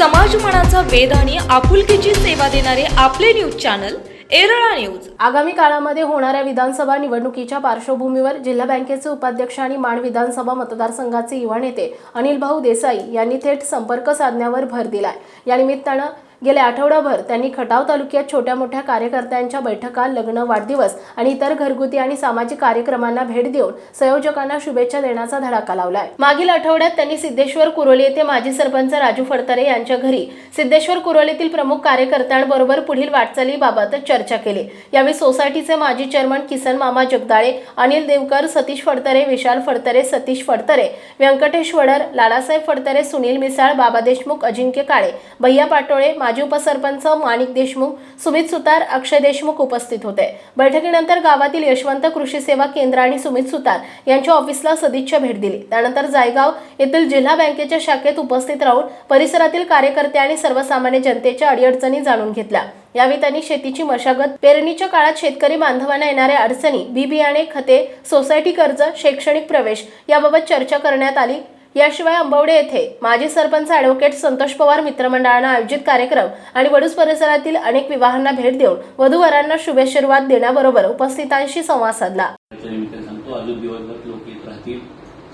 मनाचा वेध आणि आपुलकीची सेवा देणारे आपले न्यूज चॅनल एरळा न्यूज. आगामी काळामध्ये होणाऱ्या विधानसभा निवडणुकीच्या पार्श्वभूमीवर जिल्हा बँकेचे उपाध्यक्ष आणि माण विधानसभा मतदारसंघाचे युवा नेते अनिल भाऊ देसाई यांनी थेट संपर्क साधण्यावर भर दिलाय. या निमित्तानं गेल्या आठवडाभर त्यांनी खटाव तालुक्यात छोट्या मोठ्या कार्यकर्त्यांच्या बैठका लग्न वाढदिवस आणि इतर घरगुती आणि सामाजिक कार्यक्रमांना भेट देऊन संयोजकांना शुभेच्छा देण्याचा धडाका लावलाय. मागील आठवड्यात त्यांनी सिद्धेश्वर कुरोली येथे माजी सरपंच राजू फडतरे यांच्या घरी सिद्धेश्वर कुरोलीतील प्रमुख कार्यकर्त्यांबरोबर पुढील वाटचालीबाबत चर्चा केली. यावेळी सोसायटीचे माजी चेअरमन किसन मामा जगदाळे अनिल देवकर सतीश फडतरे विशाल फडतरे सतीश फडतरे व्यंकटेश वडर लालासाहेब फडतरे सुनील मिसाळ बाबा देशमुख अजिंक्य काळे भैया पाटोळे माजी उपसरपंच माणिक देशमुख सुमित सुतार अक्षय देशमुख उपस्थित होते. बैठकीनंतर गावातील यशवंत कृषी सेवा केंद्र आणि सुमित सुतार यांच्या ऑफिसला सदिच्छा भेट दिली. त्यानंतर जायगाव येथील जिल्हा बँकेच्या शाखेत उपस्थित राहून परिसरातील कार्यकर्ते आणि सर्वसामान्य जनतेच्या अडीअडचणी जाणून घेतल्या. यावेळी त्यांनी शेतीची मशागत पेरणीच्या काळात शेतकरी बांधवांना येणाऱ्या अडचणी बी बियाणे खते सोसायटी कर्ज शैक्षणिक प्रवेश याबाबत चर्चा करण्यात आली. याशिवाय अंबवडे येथे माजी सरपंच ॲडव्होकेट संतोष पवार मित्रमंडळानं आयोजित कार्यक्रम आणि वडूस परिसरातील अनेक विवाहांना भेट देऊन वधूवरांना शुभेच्छिर्वाद देण्याबरोबर उपस्थितांशी संवाद साधला.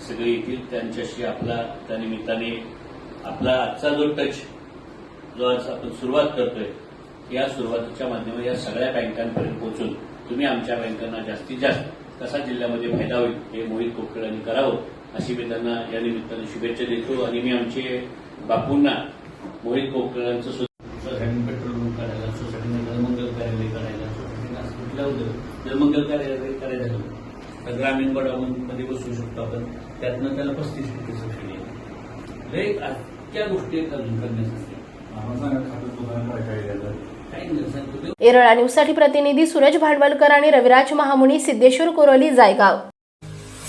सगळे येतील. त्यांच्याशी आपला त्या निमित्ताने आपला आजचा जो टच जो आज आपण सुरुवात करतोय या सुरुवातीच्या माध्यमातून या सगळ्या बँकांपर्यंत पोहोचून तुम्ही आमच्या बँकांना जास्तीत जास्त कसा जिल्ह्यामध्ये फायदा होईल हे मोहित कोकळांनी करावं अशी मी त्यांना या निमित्ताने शुभेच्छा देतो. आणि मी आमचे बापूंना मोहित कोकळांचं सुद्धा सोसायटीने पेट्रोल पंप करायला सोसायटीने जलमंगल कार्यालय करायला सोसायटीने असं कुठलं होतं जलमंगल कार्यालय करायला तर ग्रामीणमध्ये बसू शकतो आपण त्यातनं त्याला पस्तीस टक्के सबसिडी आहे. त्या गोष्टी अजून करण्यासाठी एरळा न्यूजसाठी प्रतिनिधी सूरज भांडवलकर आणि रविराज महामुनी सिद्धेश्वर कोरोली जायगाव.